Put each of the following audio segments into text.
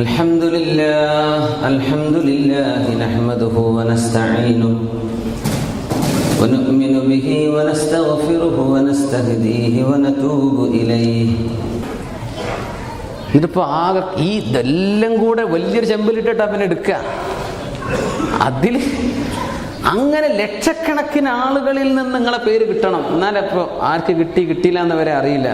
الحمد لله الحمد لله نحمده ونستعينه ونؤمن به ونستغفره ونستهديه ونتوب إليه ഇതിപ്പോ ആകെ ഈ ഇതെല്ലാം കൂടെ വലിയൊരു ചെമ്പിലിട്ടിട്ട് അവൻ എടുക്കുക അതിൽ അങ്ങനെ ലക്ഷക്കണക്കിന് ആളുകളിൽ നിന്ന് നിങ്ങളെ പേര് കിട്ടണം എന്നാലപ്പോ ആർക്ക് കിട്ടി കിട്ടിയില്ല എന്നവരെ അറിയില്ല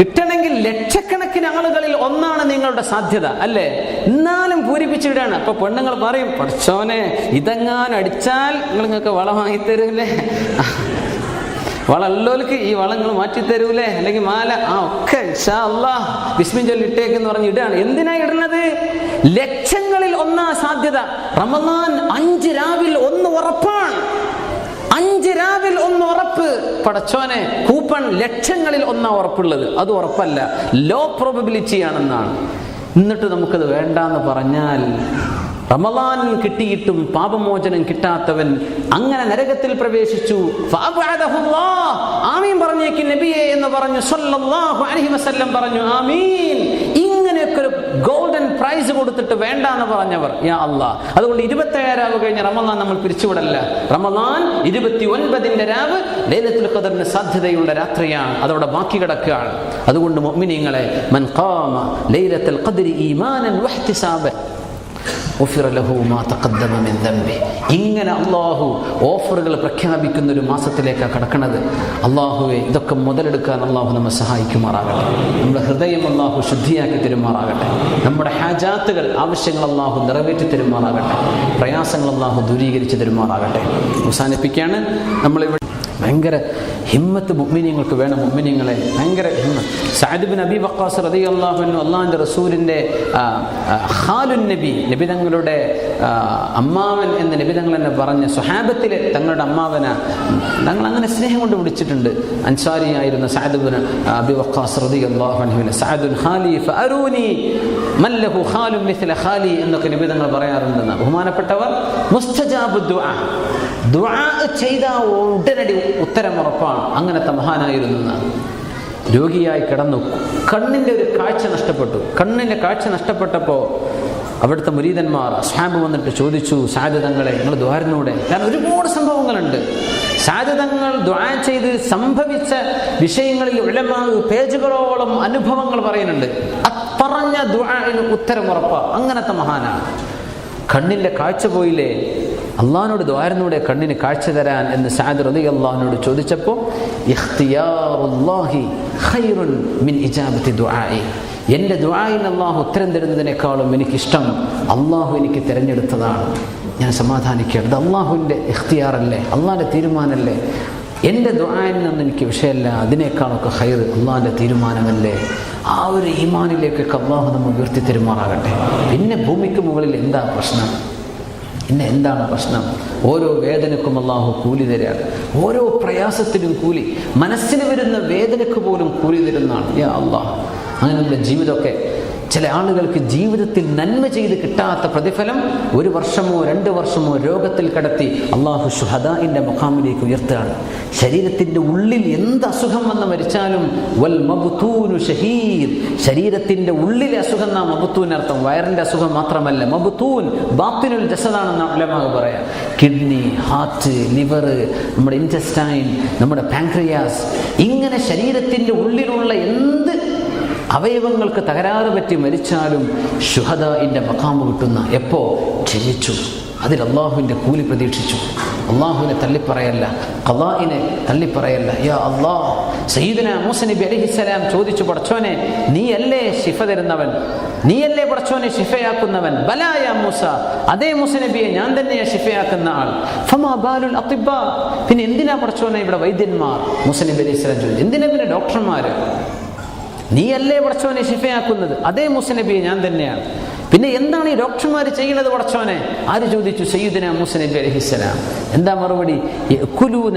കിട്ടണമെങ്കിൽ ലക്ഷക്കണക്കിന് ആളുകളിൽ ഒന്നാണ് നിങ്ങളുടെ സാധ്യത അല്ലേ? എന്നാലും പൂരിപ്പിച്ചിടാണ്. അപ്പൊ പെണ്ണുങ്ങൾ പറയും പഠിച്ചോനെ ഇതെങ്ങാനും അടിച്ചാൽ നിങ്ങൾ നിങ്ങൾക്ക് വളം തരൂലേ വളല്ലോൽക്ക് ഈ വളങ്ങൾ മാറ്റി തരൂലേ അല്ലെങ്കിൽ മാല ആ ഒക്കെ വിസ്മിൻ ചൊല്ലി ഇട്ടേക്കെന്ന് പറഞ്ഞ് ഇടാണ് എന്തിനാ ഇടുന്നത് ലക്ഷങ്ങളിൽ ഒന്നാ സാധ്യത. റമദാൻ അഞ്ച് രാവിൽ ഒന്ന് ഉറപ്പാണ്. അഞ്ച് രാവിൽ ഒന്ന് ഉറപ്പ്. പടച്ചോനെ കൂപ്പൺ ലക്ഷങ്ങളിൽ ഒന്നാ ഉറപ്പുള്ളത്. അത് ഉറപ്പല്ല. ലോ പ്രോബിലിറ്റി ആണെന്നാണ്. എന്നിട്ട് നമുക്കത് വേണ്ടാന്ന് പറഞ്ഞാൽ റമലാൻ കിട്ടിയിട്ടും പാപമോചനം കിട്ടാത്തവൻ അങ്ങനെ നരകത്തിൽ പ്രവേശിച്ചു. ആമീൻ പറഞ്ഞേക്ക് നബിയെ എന്ന് പറഞ്ഞു. സല്ലല്ലാഹു അലൈഹി വസല്ലം പറഞ്ഞു. ആമീൻ. ഇങ്ങനെയൊക്കെ ഒരു ഗോൾഡൻ പ്രൈസ് കൊടുത്തിട്ട് വേണ്ട എന്ന് പറഞ്ഞവർ യാ അല്ലാ അതുകൊണ്ട് ഇരുപത്തേഴാവ് കഴിഞ്ഞ റമദാൻ നമ്മൾ പിരിച്ചുവിടല്ല. റമദാൻ ഇരുപത്തി ഒൻപതിന്റെ രാവ് ലൈലത്തുൽ ഖദറിന് സാധ്യതയുള്ള രാത്രിയാണ്. അതോടെ ബാക്കി കിടക്കുകയാണ്. അതുകൊണ്ട് മുഅ്മിനീങ്ങളെ മൻ ഖാമ ലൈലത്തുൽ ഖദരി ഈമാനൻ വഹ്തിസാബൻ. ഇങ്ങനെ അള്ളാഹു ഓഫറുകൾ പ്രഖ്യാപിക്കുന്ന ഒരു മാസത്തിലേക്കാണ് കടക്കുന്നത് അള്ളാഹുവെ ഇതൊക്കെ മുതലെടുക്കാൻ അള്ളാഹു നമ്മെ സഹായിക്കുമാറാകട്ടെ. നമ്മുടെ ഹൃദയം അള്ളാഹു ശുദ്ധിയാക്കി തരുമാറാകട്ടെ. നമ്മുടെ ഹാജാത്തുകൾ ആവശ്യങ്ങൾ അള്ളാഹു നിറവേറ്റി തരുമാറാകട്ടെ. പ്രയാസങ്ങൾ അള്ളാഹു ദൂരീകരിച്ച് തരുമാറാകട്ടെ. അവസാനിപ്പിക്കുകയാണ് നമ്മളിവിടെ ഭയങ്കര ഹിമ്മത്ത് മുഅ്മിനീങ്ങൾക്ക് വേണം മുഅ്മിനീങ്ങളെ ഭയങ്കര സഅദ് നബി വക്കാസ് റതി അൻഹു അള്ളാഹിന്റെ റസൂലിന്റെ ഖാലുൻ നബി നബി തങ്ങളുടെ അമ്മാവൻ എന്ന നിബിതങ്ങൾ എന്നെ പറഞ്ഞ സ്വഹാബത്തിലെ തങ്ങളുടെ അമ്മാവന തങ്ങൾ അങ്ങനെ സ്നേഹം കൊണ്ട് വിളിച്ചിട്ടുണ്ട്. അൻസാരിയായിരുന്ന സഅദ് ബിൻ അബി ഖാലി എന്നൊക്കെ നിബിതങ്ങൾ പറയാറുണ്ടെന്ന്. ബഹുമാനപ്പെട്ടവർ ദുആ. ദുആ ചെയ്ത ഉടനടി ഉത്തരം ഉറപ്പാണ്. അങ്ങനത്തെ മഹാനായിരുന്നു. രോഗിയായി കിടന്നു. കണ്ണിന്റെ ഒരു കാഴ്ച നഷ്ടപ്പെട്ടു. കണ്ണിന്റെ കാഴ്ച നഷ്ടപ്പെട്ടപ്പോൾ അവിടുത്തെ മുരീതന്മാർ അസ്ഹാബ് വന്നിട്ട് ചോദിച്ചു സാധ്യതങ്ങളെ നിങ്ങൾ ദ്വാരനൂടെ കാരണം ഒരുപാട് സംഭവങ്ങളുണ്ട്. സാധ്യതങ്ങൾ ദ്വാ ചെയ്ത് സംഭവിച്ച വിഷയങ്ങളിൽ ഉലമാവ് പേജുകളോളം അനുഭവങ്ങൾ പറയുന്നുണ്ട്. പറഞ്ഞ ദ്വാന് ഉത്തരം ഉറപ്പാ. അങ്ങനത്തെ മഹാനാണ്. കണ്ണിന്റെ കാഴ്ച പോയില്ലേ? അള്ളഹാനോട് ദ്വാരനൂടെ കണ്ണിന് കാഴ്ച തരാൻ എന്ന് സാദ് റതി അള്ളഹാനോട് ചോദിച്ചപ്പോൾ എന്റെ ദുബായിൽ അള്ളാഹു ഉത്തരം തരുന്നതിനേക്കാളും എനിക്കിഷ്ടം അള്ളാഹു എനിക്ക് തിരഞ്ഞെടുത്തതാണ്. ഞാൻ സമാധാനിക്കുകയാണ് ഇത് അള്ളാഹുവിന്റെ ഇഖ്തിയാറല്ലേ? അള്ളാഹിന്റെ തീരുമാനമല്ലേ എന്റെ ദുആയിൽ നിന്ന് എനിക്ക് വിഷയമല്ല. അതിനേക്കാളൊക്കെ ഹൈർ അള്ളാഹിന്റെ തീരുമാനമല്ലേ? ആ ഒരു ഈമാനിലേക്കൊക്കെ അള്ളാഹു നമ്മൾ ഉയർത്തി തരുമാറാകട്ടെ. പിന്നെ ഭൂമിക്ക് മുകളിൽ എന്താ പ്രശ്നം? പിന്നെ എന്താണ് പ്രശ്നം? ഓരോ വേദനക്കും അള്ളാഹു കൂലി തരാണ്. ഓരോ പ്രയാസത്തിനും കൂലി. മനസ്സിന് വരുന്ന വേദനക്ക് പോലും കൂലി തരുന്നതാണ്. യാ അള്ളാഹ് അങ്ങനെ നമ്മുടെ ജീവിതമൊക്കെ ചില ആളുകൾക്ക് ജീവിതത്തിൽ നന്മ ചെയ്ത് കിട്ടാത്ത പ്രതിഫലം ഒരു വർഷമോ രണ്ട് വർഷമോ രോഗത്തിൽ കടത്തി അള്ളാഹു ഷുഹദാഇന്റെ മുഖാമിലേക്ക് ഉയർത്തുകയാണ്. ശരീരത്തിന്റെ ഉള്ളിൽ എന്ത് അസുഖം വന്ന് മരിച്ചാലും വൽ മബുത്തൂനു ഷഹീദ് ശരീരത്തിന്റെ ഉള്ളിലെ അസുഖം എന്നാ മബുത്തൂൻ അർത്ഥം വയറിന്റെ അസുഖം മാത്രമല്ല മബുത്തൂൻ ബാത്തിനുൽ ജസദാണെന്ന് അലമാവ് പറയാം. കിഡ്നി ഹാർട്ട് ലിവർ നമ്മുടെ ഇന്റസ്റ്റൈൻ നമ്മുടെ പാൻക്രിയാസ് ഇങ്ങനെ ശരീരത്തിന്റെ ഉള്ളിലുള്ള എന്ത് അവയവങ്ങൾക്ക് തകരാറ് പറ്റി മരിച്ചാലും ഷുഹദാഇന്റെ മക്കാമ് കിട്ടുന്ന എപ്പോ? ക്ഷമിച്ചു അതിൽ അള്ളാഹുവിന്റെ കൂലി പ്രതീക്ഷിച്ചു. അള്ളാഹുവിനെ തള്ളിപ്പറയല്ല. അള്ളാഹിനെ തള്ളിപ്പറയല്ല. യാ അള്ളാഹ് സയ്യിദിന മൂസനബി അലഹിസ്സലാം അലൈഹിസ്സലാം ചോദിച്ചു പടച്ചോനെ നീയല്ലേ ശിഫ തരുന്നവൻ? നീയല്ലേ പടച്ചോനെ ശിഫയാക്കുന്നവൻ? ബലായ മൂസ അതേ മൂസ നബിയെ ഞാൻ തന്നെയാ ശിഫയാക്കുന്ന ആൾ. ഫമാ ബാലുൽ അത്തിബ. പിന്നെ എന്തിനാ പടച്ചോനെ ഇവിടെ വൈദ്യന്മാർ? മൂസ നബി അലൈഹി സ്വലാം ചോദിച്ചു എന്തിനാ പിന്നെ ഡോക്ടർമാര്? നീയല്ലേ വടച്ചവനെ ശിഫയാക്കുന്നത്? അതേ മുസ്നബി ഞാൻ തന്നെയാണ്. പിന്നെ എന്താണ് ഈ ഡോക്ടർമാർ ചെയ്യുന്നത് വടച്ചവനെ ആര് ചോദിച്ചു? സയ്യിദിന മുസനബി അലഹിസ്സലാം എന്താ മറുപടി?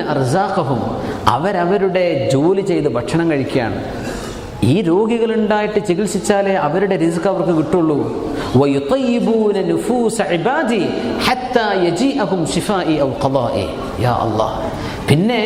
അർസാഖഹും. അവരവരുടെ ജോലി ചെയ്ത് ഭക്ഷണം കഴിക്കുകയാണ്. ഈ രോഗികളുണ്ടായിട്ട് ചികിത്സിച്ചാലേ അവരുടെ റിസ്ക് അവർക്ക് കിട്ടുള്ളൂ. പിന്നെ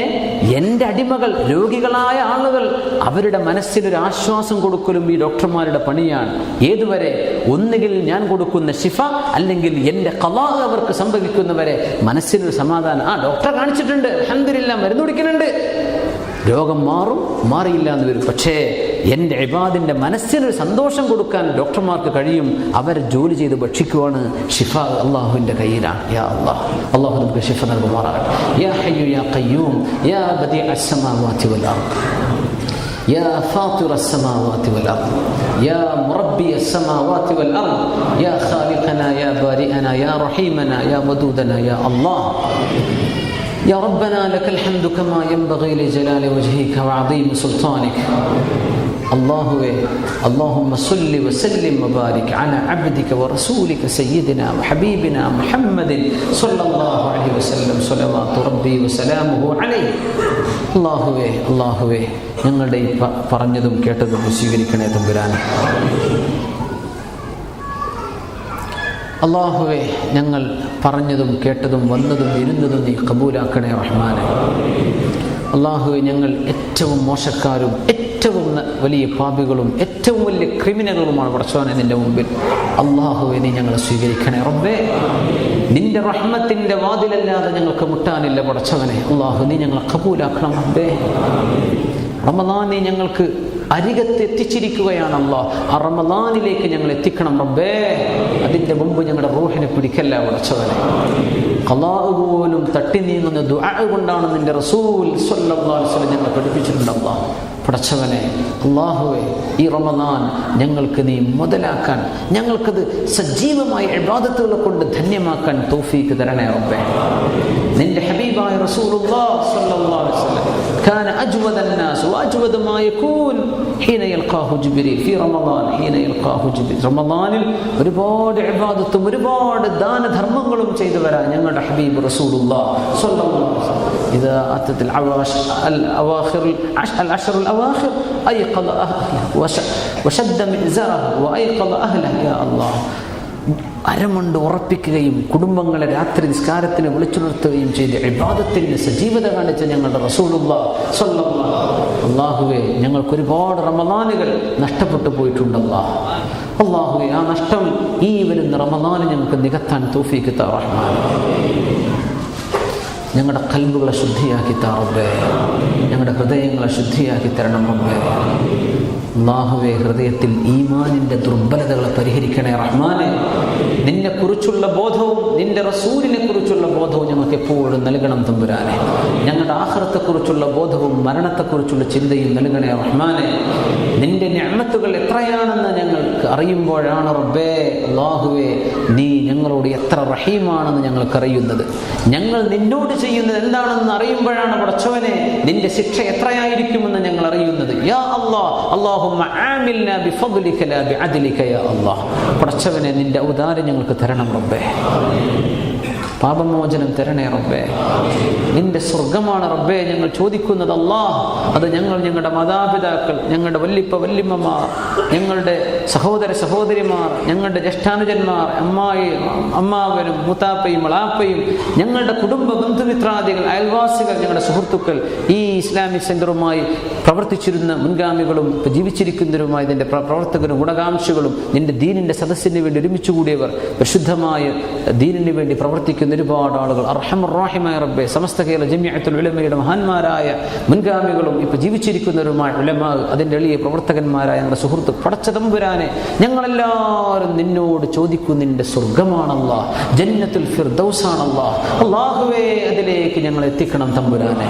എന്റെ അടിമകൾ രോഗികളായ ആളുകൾ അവരുടെ മനസ്സിലൊരു ആശ്വാസം കൊടുക്കലും ഈ ഡോക്ടർമാരുടെ പണിയാണ്. ഏതുവരെ? ഒന്നുകിൽ ഞാൻ കൊടുക്കുന്ന ശിഫ അല്ലെങ്കിൽ എന്റെ കലാ അവർക്ക് സംഭവിക്കുന്നവരെ മനസ്സിനൊരു സമാധാനം. ആ ഡോക്ടറെ കാണിച്ചിട്ടുണ്ട്. അഹമ്മദില്ല മരുന്ന് കുടിക്കുന്നുണ്ട്. രോഗം മാറും മാറിയില്ല എന്ന് വരും പക്ഷേ എന്റെ ഇബാദിന്റെ മനസ്സിനൊരു സന്തോഷം കൊടുക്കാൻ ഡോക്ടർമാർക്ക് കഴിയും. അവർ ജോലി ചെയ്ത് ഭക്ഷിക്കുവാണ് ഷിഫ അള്ളാഹുവിന്റെ കയ്യിലാണ്. യാ അള്ളാഹ് അള്ളാഹു നമുക്ക് ഷിഫ നൽകുമാറാകട്ടെ. യാ ഹയ്യു യാ കയ്യൂം യാ مربي السماوات വൽ അർദ്. യാ يا بارئنا വൽ അർദ്. യാ മുറബ്ബി يا വൽ അർദ്. യാ യാ യാ യാ യാ يا ربنا لك الحمد كما ينبغي لجلال وجهك وعظيم سلطانك الله اللهم صل وسلم وبارك على عبدك ورسولك سيدنا وحبيبنا محمد صلى الله عليه وسلم صلوات ربي وسلامه عليه അള്ളാഹുവേ അള്ളാഹുവേ ഞങ്ങളുടെ ഈ പ- പറഞ്ഞതും കേട്ടതും സ്വീകരിക്കണേ തമ്പുരാൻ അള്ളാഹുവേ ഞങ്ങൾ പറഞ്ഞതും കേട്ടതും വന്നതും ഇരുന്നതും നീ കബൂലാക്കണേ റഹ്മാനെ. അള്ളാഹുവെ ഞങ്ങൾ ഏറ്റവും മോശക്കാരും ഏറ്റവും വലിയ പാപികളും ഏറ്റവും വലിയ ക്രിമിനലുകളുമാണ് പടച്ചോനെ നിന്റെ മുമ്പിൽ. അള്ളാഹുവെ നീ ഞങ്ങളെ സ്വീകരിക്കണേ റബ്ബേ. നിന്റെ റഹ്മത്തിന്റെ വാതിലല്ലാതെ ഞങ്ങൾക്ക് മുട്ടാനില്ല പടച്ചവനെ. അള്ളാഹു നീ ഞങ്ങളെ കബൂലാക്കണം റബ്ബേ. റമദാൻ നീ ഞങ്ങൾക്ക് അരികത്ത് എത്തിച്ചിരിക്കുകയാണ് അള്ളാഹ് ആ റമദാനിലേക്ക് ഞങ്ങൾ എത്തിക്കണം റബ്ബേ. അതിന്റെ മുമ്പ് ഞങ്ങളുടെ റൂഹിനെ പിടിക്കല്ല പടച്ചവനെ ഖലാഅ് പോലും തട്ടി നീങ്ങുന്ന ദുആ കൊണ്ടാണ് നിന്റെ റസൂൽ വസല്ലം ഞങ്ങളെ പഠിപ്പിച്ചിട്ടുണ്ട് അള്ളാഹ് പടച്ചവനെ അള്ളാഹുവെ ഈ റമദാൻ ഞങ്ങൾക്ക് നീ മുതലാക്കാൻ ഞങ്ങൾക്കത് സജീവമായ ഇബാദത്തുകളെ കൊണ്ട് ധന്യമാക്കാൻ തൗഫീക്ക് തരണേ റബ്ബേ നിന്റെ ഹബീബായ റസൂലുള്ളാഹ് സ്വല്ലല്ലാഹു അലൈഹി വസല്ലം كان أجود الناس وأجود ما يكون حين يلقاه جبريل في رمضان حين يلقاه جبريل റമദാനിൽ ഒരുപാട് ഇബാദത്തും ഒരുപാട് ദാനധർമ്മങ്ങളും ചെയ്തു വരാൻ ഞങ്ങളുടെ ഹബീബ് റസൂലുള്ളാഹ് സ്വല്ലല്ലാഹു അലൈഹി വസല്ലം إذا أتت العواش الأواخر العش- العشر الأواخر أيقظ أهله وش- وشد مئزره وأيقظ أهله يا الله അരമുണ്ട് ഉറപ്പിക്കുകയും കുടുംബങ്ങളെ രാത്രി നിസ്കാരത്തിന് വിളിച്ചുണർത്തുകയും ചെയ്ത് ഇബാദത്തിന് സജീവത കാണിച്ച ഞങ്ങളുടെ റസൂലുള്ള അള്ളാഹുവെ ഞങ്ങൾക്ക് ഒരുപാട് റമദാനുകൾ നഷ്ടപ്പെട്ടു പോയിട്ടുണ്ടല്ലാ അള്ളാഹുവെ ആ നഷ്ടം ഈ വരുന്ന റമദാന് ഞങ്ങൾക്ക് നികത്താൻ തോഫീക്ക് റഹ്മാൻ ഞങ്ങളുടെ കൽബുകളെ ശുദ്ധിയാക്കി താറബേ ഞങ്ങളുടെ ഹൃദയങ്ങളെ ശുദ്ധിയാക്കി തരണം റബ്ബേ. അള്ളാഹുവെ ഹൃദയത്തിൽ ഈമാനിന്റെ ദുർബലതകളെ പരിഹരിക്കണേ റഹ്മാനെ. നിന്നെക്കുറിച്ചുള്ള ബോധവും നിന്റെ റസൂലിനെ കുറിച്ചുള്ള ബോധവും ഞങ്ങൾക്ക് എപ്പോഴും നൽകണം തമ്പുരാനെ. ഞങ്ങളുടെ ആഹ്റത്തെക്കുറിച്ചുള്ള ബോധവും മരണത്തെക്കുറിച്ചുള്ള ചിന്തയും നൽകണേ റഹ്മാനെ. നിന്റെ ഞാമത്തുകൾ എത്രയാണെന്ന് ഞങ്ങൾക്ക് അറിയുമ്പോഴാണ് റബ്ബേ ലാഹുവേ നീ ഞങ്ങളോട് എത്ര റഹീമാണെന്ന് ഞങ്ങൾക്ക് അറിയുന്നത് ഞങ്ങൾ നിന്നോട് ചെയ്യുന്നത് എന്താണെന്ന് അറിയുമ്പോഴാണ് പടച്ചവനെ നിന്റെ ശിക്ഷ എത്രയായിരിക്കുമെന്ന് ഞങ്ങൾ അറിയുന്നത് യാ യാ പടച്ചവനെ നിന്റെ ഔദാരം ഞങ്ങൾക്ക് തരണം റബ്ബേ. പാപമോചനം തരണേ റബ്ബേ. നിന്റെ സ്വർഗമാണ് റബ്ബേ ഞങ്ങൾ ചോദിക്കുന്നത് അല്ലാഹ്. അത് ഞങ്ങൾ ഞങ്ങളുടെ മാതാപിതാക്കൾ ഞങ്ങളുടെ വല്ലിപ്പ വല്ലിമ്മമാർ ഞങ്ങളുടെ സഹോദര സഹോദരിമാർ ഞങ്ങളുടെ ജ്യേഷ്ഠാനുജന്മാർ അമ്മായി അമ്മാവനും മുത്താപ്പയും വളാപ്പയും ഞങ്ങളുടെ കുടുംബ ബന്ധുമിത്രാദികൾ അയൽവാസികൾ ഞങ്ങളുടെ സുഹൃത്തുക്കൾ ഈ ഇസ്ലാമിക് സെന്ററുമായി പ്രവർത്തിച്ചിരുന്ന മുൻഗാമികളും ജീവിച്ചിരിക്കുന്നവരുമായ ഇതിന്റെ പ്രവർത്തകരും ഗുണകാംക്ഷികളും നിന്റെ ദീനിന്റെ സദസ്സിന് വേണ്ടി ഒരുമിച്ച് കൂടിയവർ പരിശുദ്ധമായ ദീനിന് വേണ്ടി പ്രവർത്തിക്കുന്ന ഒരുപാട് ആളുകൾ. അർഹമുറാഹിമായ റബ്ബെ സമസ്ത കേരള ജമ്യത്തിൽ ഉലമയുടെ മഹാന്മാരായ മുൻഗാമികളും ഇപ്പോൾ ജീവിച്ചിരിക്കുന്നവരുമായ ഉലമ അതിന്റെ എളിയ പ്രവർത്തകന്മാരായ ഞങ്ങളുടെ സുഹൃത്ത് പടച്ച തമ്പുരാനെ ഞങ്ങളെല്ലാവരും നിന്നോട് ചോദിക്കുന്നു നിന്റെ സ്വർഗമാണല്ല ജന്നത്തുൽ ഫിർദൗസാണല്ലോ. അള്ളാഹുവേ അതിലേക്ക് ഞങ്ങൾ എത്തിക്കണം തമ്പുരാനെ.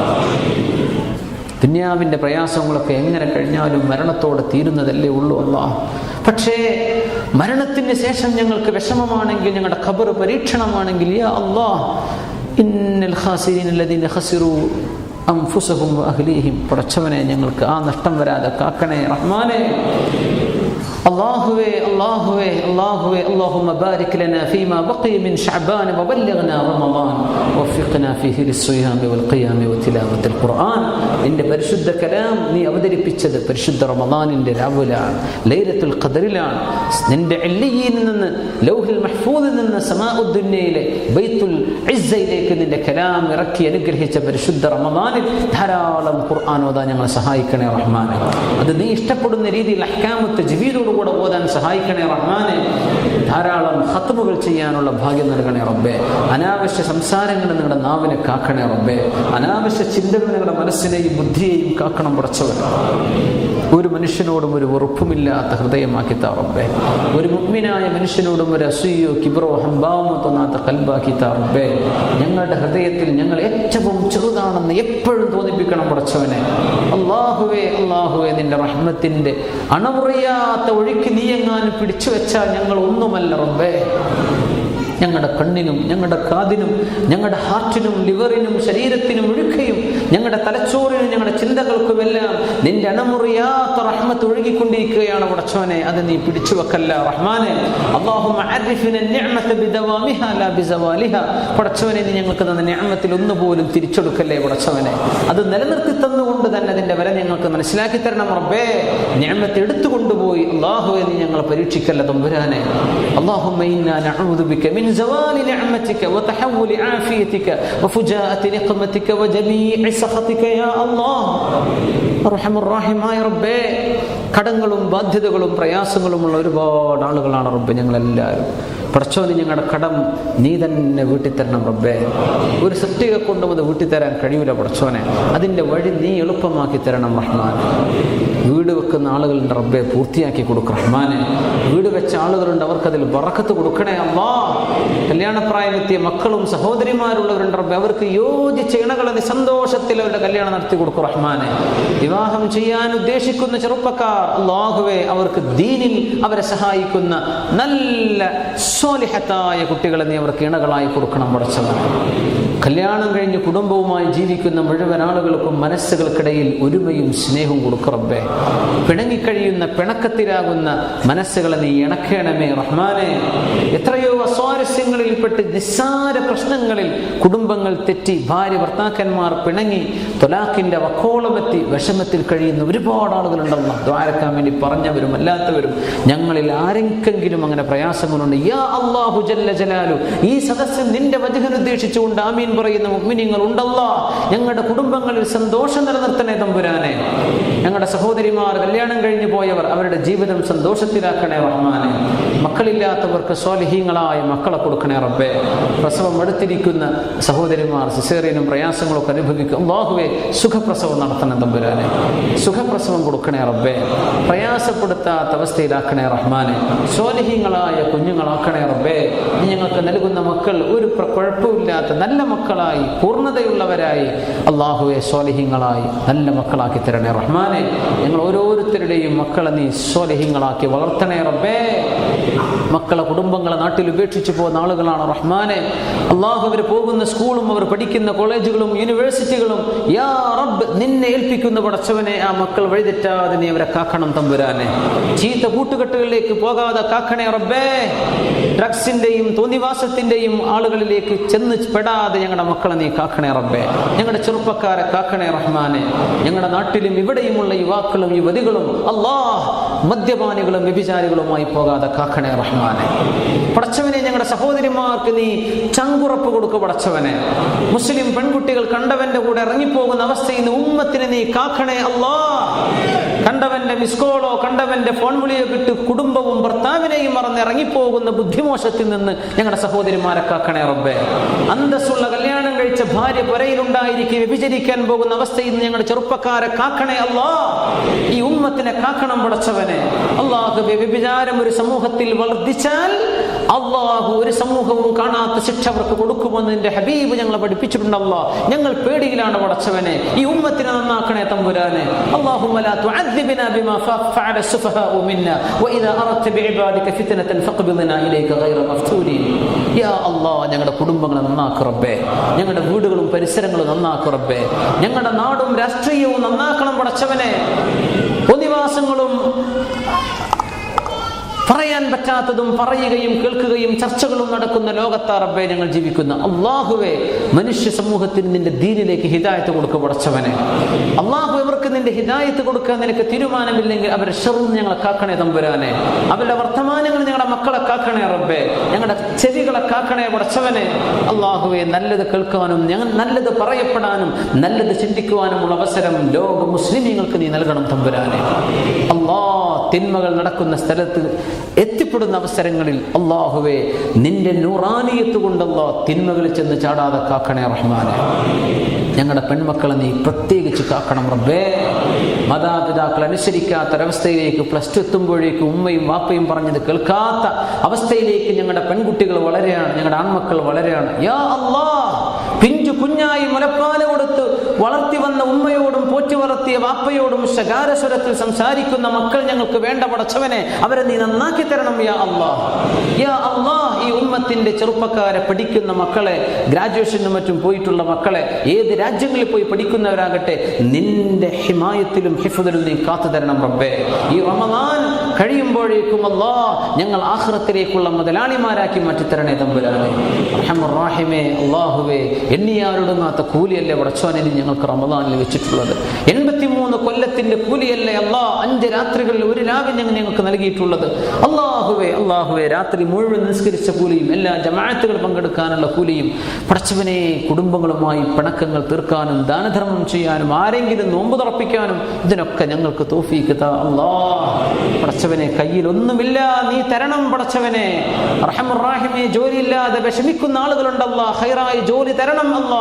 ദുന്യാവിന്റെ പ്രയാസങ്ങളൊക്കെ എങ്ങനെ കഴിഞ്ഞാലും മരണത്തോടെ തീരുന്നതല്ലേ ഉള്ളൂ അല്ലാ പക്ഷേ മരണത്തിന് ശേഷം ഞങ്ങൾക്ക് വിഷമമാണെങ്കിൽ ഞങ്ങളുടെ ഖബർ പരീക്ഷണമാണെങ്കിൽ യാ ഇന്നൽ പടച്ചവനെ ഞങ്ങൾക്ക് ആ നഷ്ടം വരാതെ കാക്കണേ റഹ്മാനെ. അള്ളാഹുവേ അള്ളാഹുവേ അള്ളാഹുവേ അള്ളാഹുമ ബാരിക് ലന ഫീമ ബഖി മിൻ ശഅബാൻ വബല്ലഗ്ന റമളാൻ വഫിഖ്ന ഫീഹി ലിസ്സിയാം വൽഖിയാം വതിലാവത്തിൽ ഖുർആൻ. നിന്റെ പരിശുദ്ധ കലാം നീ അവതരിപ്പിച്ചത് പരിശുദ്ധ റമളാനിന്റെ രാവിലാണ് ലൈലത്തുൽ ഖദറിലാണ്. നിന്റെ ഇല്ലിയിൽ നിന്ന് ലൗഹിൽ മഹ്ഫൂദിൽ നിന്ന് സമാഉദ്ദുനിയയിലെ ബൈത്തുൽ ഇസ്സയിലേക്ക് നിന്റെ കലാം ഇറക്കി അനുഗ്രഹിച്ച പരിശുദ്ധ റമദാനിൽ ധാരാളം ഖുർആൻ ഓതാൻ ഞങ്ങളെ സഹായിക്കണേ റഹ്മാൻ അത് നീ ഇഷ്ടപ്പെടുന്ന രീതിയിൽ അഹ്കാമത്ത് ജീവിതോട് ജവീദോടുകൂടെ ഓതാൻ സഹായിക്കണേ റഹ്മാനെ. ധാരാളം ഹത്തുമുകൾ ചെയ്യാനുള്ള ഭാഗ്യം നൽകണേ റബ്ബെ. അനാവശ്യ സംസാരങ്ങൾ നിങ്ങളുടെ നാവിനെ കാക്കണേ റബ്ബെ. അനാവശ്യ ചിന്തകൾ നിങ്ങളുടെ മനസ്സിനെയും ബുദ്ധിയെയും കാക്കണം പടച്ചവൻ. ഒരു മനുഷ്യനോടും ഒരു വെറുപ്പുമില്ലാത്ത ഹൃദയമാക്കി താറബ്ബെ ഒരു മുഗ്മിനായ മനുഷ്യനോടും ഒരു അസൂയോ കിബറോ ഹംഭാവമോ തോന്നാത്ത കൽബാക്കി താറബ്ബെ ഞങ്ങളുടെ ഹൃദയത്തിൽ ഞങ്ങൾ ഏറ്റവും ചെറുതാണെന്ന് എപ്പോഴും തോന്നിപ്പിക്കണം പടച്ചവനെ. അള്ളാഹുവേ അള്ളാഹുവേ നിന്റെ റഹ്മത്തിന്റെ അണമുറിയാത്ത ഒഴുക്ക് നീ എങ്ങാനും പിടിച്ചു വെച്ചാൽ ഞങ്ങൾ ഒന്നുമല്ല റബ്ബേ. ഞങ്ങളുടെ കണ്ണിനും ഞങ്ങളുടെ കാതിനും ഞങ്ങളുടെ ഹാർട്ടിനും ലിവറിനും ശരീരത്തിനും ഒഴുക്കയും ഞങ്ങളുടെ തലച്ചോറിനും ഞങ്ങളുടെ ചിന്തകൾക്കുമെല്ലാം നിന്റെ അണമുറിയാത്ത റഹ്മത്ത് ഒഴുകിക്കൊണ്ടിരിക്കുകയാണ് ഉടച്ചവനെ അത് നീ പിടിച്ചു വെക്കല്ല റഹ്മാനെ ഉടച്ചവനെ നീ ഞങ്ങൾക്ക് തന്ന ഞാമത്തിൽ ഒന്നുപോലും തിരിച്ചെടുക്കല്ലേ ഉടച്ചവനെ അത് നിലനിർത്തി തന്നുകൊണ്ട് തന്നെ അതിന്റെ വില ഞങ്ങൾക്ക് മനസ്സിലാക്കി തരണം റബ്ബേ. ഞാമത്ത് എടുത്തു കൊണ്ടുപോയി അള്ളാഹു എന്ന് ഞങ്ങളെ പരീക്ഷിക്കല്ല തമ്പുരാനെ. അള്ളാഹു من زوال نعمتك وتحول عافيتك وفجاءة نقمتك وجميع سخطك يا الله. അർഹം റഹിമായ റബ്ബേ കടങ്ങളും ബാധ്യതകളും പ്രയാസങ്ങളുമുള്ള ഒരുപാട് ആളുകളാണ് റബ്ബ് ഞങ്ങളെല്ലാവരും. പടച്ചോന് ഞങ്ങളുടെ കടം നീ തന്നെ വീട്ടിൽ തരണം റബ്ബേ. ഒരു സൃഷ്ടിക കൊണ്ടും അത് വീട്ടിൽ തരാൻ കഴിയൂല പടച്ചോനെ. അതിന്റെ വഴി നീ എളുപ്പമാക്കി തരണം റഹ്മാൻ. വീട് വെക്കുന്ന ആളുകളുടെ റബ്ബെ പൂർത്തിയാക്കി കൊടുക്കും റഹ്മാനെ. വീട് വെച്ച ആളുകളുണ്ട് അവർക്കതിൽ വറക്കത്ത് കൊടുക്കണേ അമ്മാ കല്യാണപ്രായമെത്തിയ മക്കളും സഹോദരിമാരുള്ളവരുണ്ട് റബ്ബെ അവർക്ക് യോജിച്ച ഇണകളെ സന്തോഷത്തിൽ അവരുടെ കല്യാണം നടത്തി കൊടുക്കും റഹ്മാനെ. വിവാഹം ചെയ്യാൻ ഉദ്ദേശിക്കുന്ന ചെറുപ്പക്കാർ അള്ളാഹുവെ അവർക്ക് ദീനിൽ അവരെ സഹായിക്കുന്ന നല്ല സ്വാലിഹത്തായ കുട്ടികളെ നീ അവർക്ക് ഇണകളായി കൊടുക്കണം പടച്ചവൻ കല്യാണം കഴിഞ്ഞ് കുടുംബവുമായി ജീവിക്കുന്ന മുഴുവൻ ആളുകൾക്കും മനസ്സുകൾക്കിടയിൽ ഒരുമയും സ്നേഹവും കൊടുക്കറബ്ബേ പിണങ്ങിക്കഴിയുന്ന പിണക്കത്തിലാകുന്ന മനസ്സുകളെ നീ ഇണക്കേണമേ റഹ്മാനെ. എത്രയോ അസ്വാരസ്യങ്ങളിൽപ്പെട്ട് നിസ്സാര പ്രശ്നങ്ങളിൽ കുടുംബങ്ങൾ തെറ്റി ഭാര്യ ഭർത്താക്കന്മാർ പിണങ്ങി തൊലാഖിന്റെ വക്കോളമെത്തി വിഷമത്തിൽ കഴിയുന്ന ഒരുപാട് ആളുകളുണ്ടല്ലോ. ദ്വാരക്കാൻ വേണ്ടി പറഞ്ഞവരും അല്ലാത്തവരും ഞങ്ങളിൽ ആരെങ്കിലും അങ്ങനെ പ്രയാസങ്ങളുണ്ട്. യാ ജല്ല ജലാലു ഈ സദസ്സിൽ നിന്റെ വചകൻ ഉദ്ദേശിച്ചുകൊണ്ട് ആമീൻ പറയുന്ന മുഗ്മിനിങ്ങൾ ഉണ്ടല്ലോ ഞങ്ങളുടെ കുടുംബങ്ങളിൽ സന്തോഷം നിലനിർത്തണേ തമ്പുരാനെ. ഞങ്ങളുടെ സഹോദരിമാർ കല്യാണം കഴിഞ്ഞു പോയവർ അവരുടെ ജീവിതം സന്തോഷത്തിലാക്കണേ റഹ്മാനെ. മക്കളില്ലാത്തവർക്ക് സ്വാലിഹീങ്ങളായ മക്കളെ കൊടുക്കണേ റബ്ബേ. പ്രസവം എടുത്തിരിക്കുന്ന സഹോദരിമാർ സിസേറിയനും പ്രയാസങ്ങളൊക്കെ അനുഭവിക്കും അള്ളാഹുവെ സുഖപ്രസവം നടത്തണം തമ്പുരാനെ. സുഖപ്രസവം കൊടുക്കണേ റബ്ബേ. പ്രയാസപ്പെടുത്താത്ത അവസ്ഥയിലാക്കണേ റഹ്മാനെ. സ്വാലിഹീങ്ങളായ കുഞ്ഞുങ്ങളാക്കണേ റബ്ബേ. ഞങ്ങൾക്ക് നൽകുന്ന മക്കൾ ഒരു കുഴപ്പമില്ലാത്ത നല്ല മക്കളായി പൂർണതയുള്ളവരായി അള്ളാഹുവെ സ്വാലിഹീങ്ങളായി നല്ല മക്കളാക്കി തരണേ റഹ്മാനെ. ഞങ്ങൾ ഓരോരുത്തരുടെയും മക്കളെ നീ സ്വാലിഹീങ്ങളാക്കി വളർത്തണേ റബ്ബേ. മക്കളെ കുടുംബങ്ങളെ നാട്ടിൽ ഉപേക്ഷിച്ചു പോകുന്ന ആളുകളാണ് റഹ്മാനെ. അള്ളാഹു അവർ പോകുന്ന സ്കൂളും അവർ പഠിക്കുന്ന കോളേജുകളും യൂണിവേഴ്സിറ്റികളും യാ റബ്ബ് നിന്നെ ഏൽപ്പിക്കുന്ന പടച്ചവനെ ആ മക്കൾ വഴിതെറ്റാതെ നീ അവരെ കാക്കണം തമ്പുരാനെ. ചീത്ത കൂട്ടുകെട്ടുകളിലേക്ക് പോകാതെ കാക്കണേ റബ്ബേ. ഡ്രഗ്സിന്റെയും തോന്നിവാസത്തിന്റെയും ആളുകളിലേക്ക് ചെന്ന് പെടാതെ ഞങ്ങളുടെ മക്കളെ നീ കാക്കണേ റബ്ബേ. ഞങ്ങളുടെ ചെറുപ്പക്കാരെ കാക്കണേ റഹ്മാനെ. ഞങ്ങളുടെ നാട്ടിലും ഇവിടെയുമുള്ള യുവാക്കളും യുവതികളും അള്ളാഹ് മദ്യപാനികളും വ്യഭിചാരികളുമായി പോകാതെ കാക്കണേ റഹ്മാനെ. പടച്ചവനെ ഞങ്ങളുടെ സഹോദരിമാർക്ക് നീ ചങ്കുറപ്പ് കൊടുക്കു പടച്ചവനെ മുസ്ലിം പെൺകുട്ടികൾ കണ്ടവന്റെ കൂടെ ഇറങ്ങിപ്പോകുന്ന അവസ്ഥയിൽ നിന്ന് ഉമ്മത്തിന് നീ കാക്കണേ അല്ലാ കണ്ടവന്റെ മിസ്കോളോ കണ്ടവന്റെ ഫോൺ വിളിയോ കിട്ട് കുടുംബവും ഭർത്താവിനെയും മറന്ന് ഇറങ്ങിപ്പോകുന്ന ബുദ്ധിമോശത്തിൽ നിന്ന് ഞങ്ങളുടെ സഹോദരിമാരെ കാക്കണേ റബ്ബേ. അന്തസ്സുള്ള കല്യാണം കഴിച്ച ഭാര്യ പുരയിലുണ്ടായിരിക്കെ വ്യഭിചരിക്കാൻ പോകുന്ന അവസ്ഥയിൽ നിന്ന് ഞങ്ങളുടെ ചെറുപ്പക്കാരെ കാക്കണേ അല്ലാ. ഈ ഉമ്മത്തിനെ കാക്കണം പടച്ചവനെ. അല്ലാഹുവേ വ്യഭിചാരം ഒരു സമൂഹത്തിൽ വർദ്ധിച്ചാൽ അള്ളാഹു ഒരു സമൂഹവും കാണാത്ത ശിക്ഷ അവർക്ക് കൊടുക്കുമെന്ന് എന്റെ ഹബീബ് ഞങ്ങളെ പഠിപ്പിച്ചിട്ടുണ്ടല്ലോ ഞങ്ങൾ പേടിയിലാണ് വളച്ചവനെ. ഈ ഉമ്മത്തിനെ നന്നാക്കണേ തമ്പുരാനെ. ഞങ്ങളുടെ കുടുംബങ്ങളെ നന്നാക്കുറബേ ഞങ്ങളുടെ വീടുകളും പരിസരങ്ങളും നന്നാക്കുറബേ ഞങ്ങളുടെ നാടും രാഷ്ട്രീയവും നന്നാക്കണം പടച്ചവനെ പൊതുവാസങ്ങളും പറയാൻ പറ്റാത്തതും പറയുകയും കേൾക്കുകയും ചർച്ചകളും നടക്കുന്ന ലോകത്താ റബ്ബെ ഞങ്ങൾ ജീവിക്കുന്ന. അള്ളാഹുവെ മനുഷ്യ സമൂഹത്തിന് നിന്റെ ദീനിലേക്ക് ഹിദായത്ത് കൊടുക്കുക പടച്ചവനെ. അള്ളാഹു ഇവർക്ക് നിന്റെ ഹിദായത്ത് കൊടുക്കാൻ നിനക്ക് തീരുമാനമില്ലെങ്കിൽ അവരെ ഷെറും ഞങ്ങളെ കാക്കണേ തമ്പുരാനെ. അവരുടെ വർത്തമാനങ്ങൾ ഞങ്ങളുടെ മക്കളെ കാക്കണേ റബ്ബെ. ഞങ്ങളുടെ ചെവികളെ കാക്കണേ പടച്ചവനെ. അള്ളാഹുവെ നല്ലത് കേൾക്കാനും ഞങ്ങൾ നല്ലത് പറയപ്പെടാനും നല്ലത് ചിന്തിക്കുവാനുമുള്ള അവസരം ലോക മുസ്ലിമീങ്ങൾക്ക് നീ നൽകണം തമ്പുരാനെ. അള്ളാ തിന്മകൾ നടക്കുന്ന സ്ഥലത്ത് എത്തിപ്പെടുന്ന അവസരങ്ങളിൽ അള്ളാഹുവെ നിന്റെ നൂറാനിയത്ത് കൊണ്ടല്ലോ തിന്മകളിൽ ചെന്ന് ചാടാതെ കാക്കണേ റഹ്മാനെ. ഞങ്ങളുടെ പെൺമക്കളെ നീ പ്രത്യേകിച്ച് കാക്കണം റബ്ബേ. മാതാപിതാക്കൾ അനുസരിക്കാത്ത ഒരവസ്ഥയിലേക്ക് പ്ലസ് ടു എത്തുമ്പോഴേക്കും ഉമ്മയും വാപ്പയും പറഞ്ഞത് കേൾക്കാത്ത അവസ്ഥയിലേക്ക് ഞങ്ങളുടെ പെൺകുട്ടികൾ വളരെയാണ് ഞങ്ങളുടെ ആൺമക്കൾ വളരെയാണ്. യാ അള്ളാ പിഞ്ചു കുഞ്ഞായി മുലപ്പാൽ കൊടുത്ത് വളർത്തി വന്ന ഉമ്മയോടും പോറ്റി വളർത്തിയ വാപ്പയോടും ശകാരസ്വരത്തിൽ സംസാരിക്കുന്ന മക്കൾ ഞങ്ങൾക്ക് വേണ്ട പടച്ചവനെ അവരെ നീ നന്നാക്കി തരണം യാ അല്ലാ യാ അല്ലാ ഈ ഉമ്മത്തിന്റെ ചെറുപ്പക്കാരെ പഠിക്കുന്ന മക്കളെ ഗ്രാജുവേഷനും മറ്റും പോയിട്ടുള്ള മക്കളെ ഏത് രാജ്യങ്ങളിൽ പോയി പഠിക്കുന്നവരാകട്ടെ നിന്റെ ഹിമായത്തിലും ഹിഫുദിലും നീ കാത്തു തരണം റബ്ബേ. ഈ റമദാൻ കഴിയുമ്പോഴേക്കും അല്ലാ ഞങ്ങൾ ആഹ്റത്തിലേക്കുള്ള മുതലാളിമാരാക്കി മാറ്റിത്തരണേ തമ്പുരാനെ. അള്ളാഹുവേ എണ്ണിയാരൊടുങ്ങാത്ത കൂലിയല്ലേ വടച്ചോനെ ഞങ്ങൾക്ക് റമദാനിൽ വെച്ചിട്ടുള്ളത്? എൺപത്തിമൂന്ന് കൊല്ലത്തിന്റെ കൂലിയല്ലേ അള്ളാ അഞ്ച് രാത്രികളിൽ ഒരു രാവിലെ ഞങ്ങൾ ഞങ്ങൾക്ക് നൽകിയിട്ടുള്ളത്? അള്ളാഹുവേ അള്ളാഹുവേ രാത്രി മുഴുവൻ നിസ്കരിച്ച കൂലിയും എല്ലാ ജമാഅത്തുകൾ പങ്കെടുക്കാനുള്ള കൂലിയും പടച്ചവനെ കുടുംബങ്ങളുമായി പിണക്കങ്ങൾ തീർക്കാനും ദാനധർമ്മം ചെയ്യാനും ആരെങ്കിലും നോമ്പ് തുറപ്പിക്കാനും ഇതിനൊക്കെ ഞങ്ങൾക്ക് തോഫീക്ക് അള്ളാ പടച്ചവനെ കയ്യിൽ ഒന്നുമില്ല നീ തരണം പടച്ചവനെ. റഹമുറാഹിമെ ജോലിയില്ലാതെ വിഷമിക്കുന്ന ആളുകളുണ്ടല്ല ഹൈറായി ജോലി തരണം അല്ല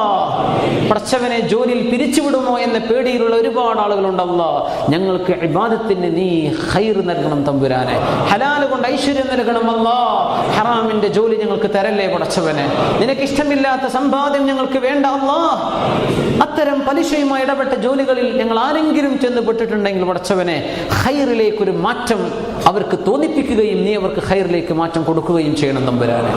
പടച്ചവനെ ജോലിയിൽ പിരിച്ചുവിടുമോ എന്ന പേടിയിലുള്ള ഒരുപാട് ആളുകളുണ്ടല്ല ഞങ്ങൾക്ക് ഇബാദത്തിന് നീ ഹൈർ നൽകണം തമ്പുരാനെ. ഹലാൽ കൊണ്ട് ഐശ്വര്യം നൽകണം അല്ല ഹറാമിന്റെ ജോലി ഞങ്ങൾക്ക് തരല്ലേ പടച്ചവനെ? നിനക്ക് ഇഷ്ടമില്ലാത്ത സമ്പാദ്യം ഞങ്ങൾക്ക് വേണ്ട അല്ലാ അത്തരം പലിശയുമായി ഇടപെട്ട ജോലികളിൽ ഞങ്ങൾ ആരെങ്കിലും ചെന്ന് പെട്ടിട്ടുണ്ടെങ്കിൽ പടച്ചവനെ ഹൈറിലേക്ക് ഒരു മാറ്റം അവർക്ക് തോന്നിപ്പിക്കുകയും നീ അവർക്ക് ഹൈറിലേക്ക് മാറ്റം കൊടുക്കുകയും ചെയ്യണം തമ്പുരാനെ